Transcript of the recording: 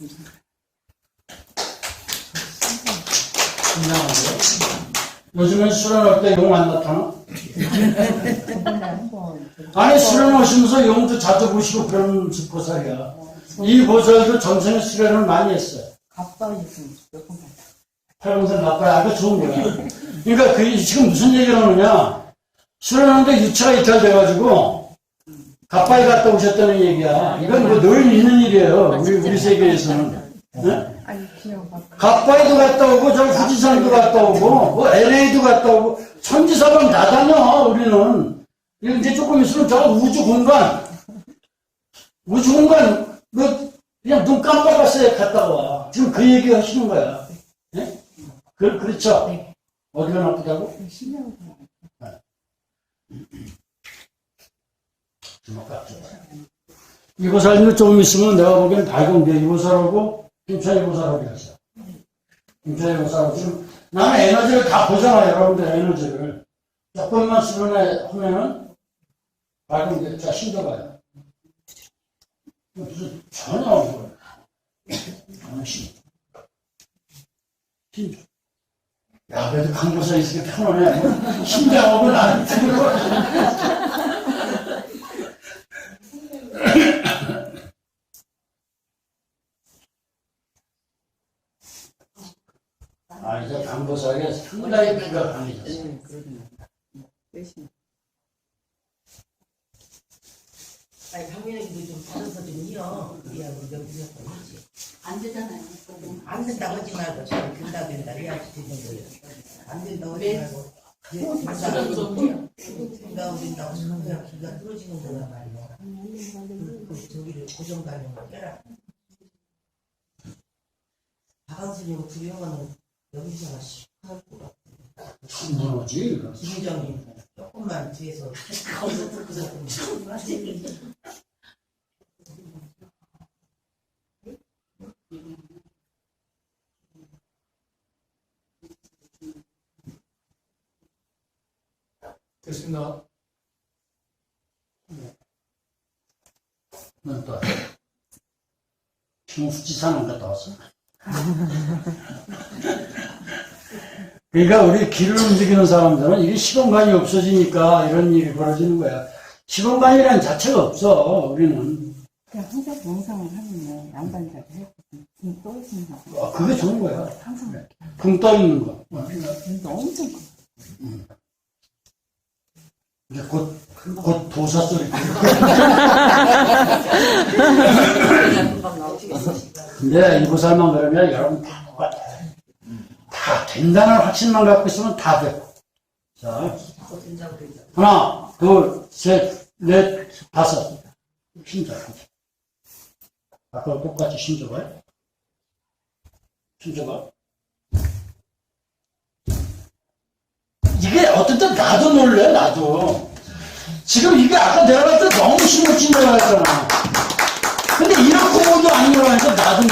이상한데? 요즘엔 수련할 때 용 안 나타나? 아니 수련하시면서 용도 자주 보시고 그런 보살이야. 이 보살도 전생에 수련을 많이 했어요. 가까이서 몇번 갔다. 팔공산 가까이 아주 좋은 거야. 그러니까 그 지금 무슨 얘기를 하느냐? 수련하는데 유체가 이탈돼가지고 가까이 갔다 오셨다는 얘기야. 이건 뭐 늘 있는 일이에요. 우리 우리 세계에서는. 네? 가까이도 갔다 오고 저 후지산도 갔다 오고 뭐 LA도 갔다 오고 천지사방 다 다녀 우리는 이제 조금 있으면 저 우주 공간 우주 공간 뭐 그냥 눈 깜빡았어요 갔다가 와 지금 그 얘기 하시는 거야 예? 그, 그렇죠 네. 어디가 나쁘다고? 신경 이보살님도 조금 있으면 내가 보기엔 발견돼 이보살하고 김찬희 보살하고 있어. 김찬희 보살하고 지금 나는 에너지를 다 보잖아 여러분들 에너지를. 조금만 수련해 하면은 발견돼 자 신겨봐요. 무슨 전혀 없는 거야 신 신. 야 그래도 강보사 있으니까 편하네 신기하고 나는 들고 아, 이제 강보사에 상당히 비가 강해졌어. 네, 그러네요. 열심히. 아니 당연히 좀 받아서 좀 이어. 그래야 우리 명분이 걸리지 안 되잖아요. 안 된다고 하지 말고 잘 된다 된다. 해야지 되는 거예요. 안 된다고 하지 말고. 네, 된다 된다고 된다고 하면 그냥 기가 떨어지는 거란 말이야. 그 저기를 고정관념을 깨라. 박한수님 두려워는 여기서가 시원할 것 신기하지, 이거. 김희정님 조금만 뒤에서 듣고서 좀 됐습니다. 넌또 왔어. 충수지사는 갔다 왔어? 그러니까 우리 길을 움직이는 사람들은 이게 시공간이 없어지니까 이런 일이 벌어지는 거야. 시공간이라는 자체가 없어, 우리는. 그냥 항상 명상을 하면 양반자리 했거든. 등 떨어지는 거. 아, 그게 좋은 거야. 항상 이렇게. 붕떠 있는 거. 등도 엄청 커. 이제 곧, 곧 도사 소리. 근데 이보살만 그러면 여러분 다 똑같아. 다 된다는 확신만 갖고 있으면 다 돼. 자, 하나, 둘, 셋, 넷, 다섯. 힘줘. 아까 똑같이 힘줘봐요. 힘줘봐. 이게 어떤 때 나도 놀래, 나도. 지금 이게 아까 내가 봤을 때 너무 거라 했잖아. 근데 이렇 게 보도 아닌 거라니까 나도 놀래.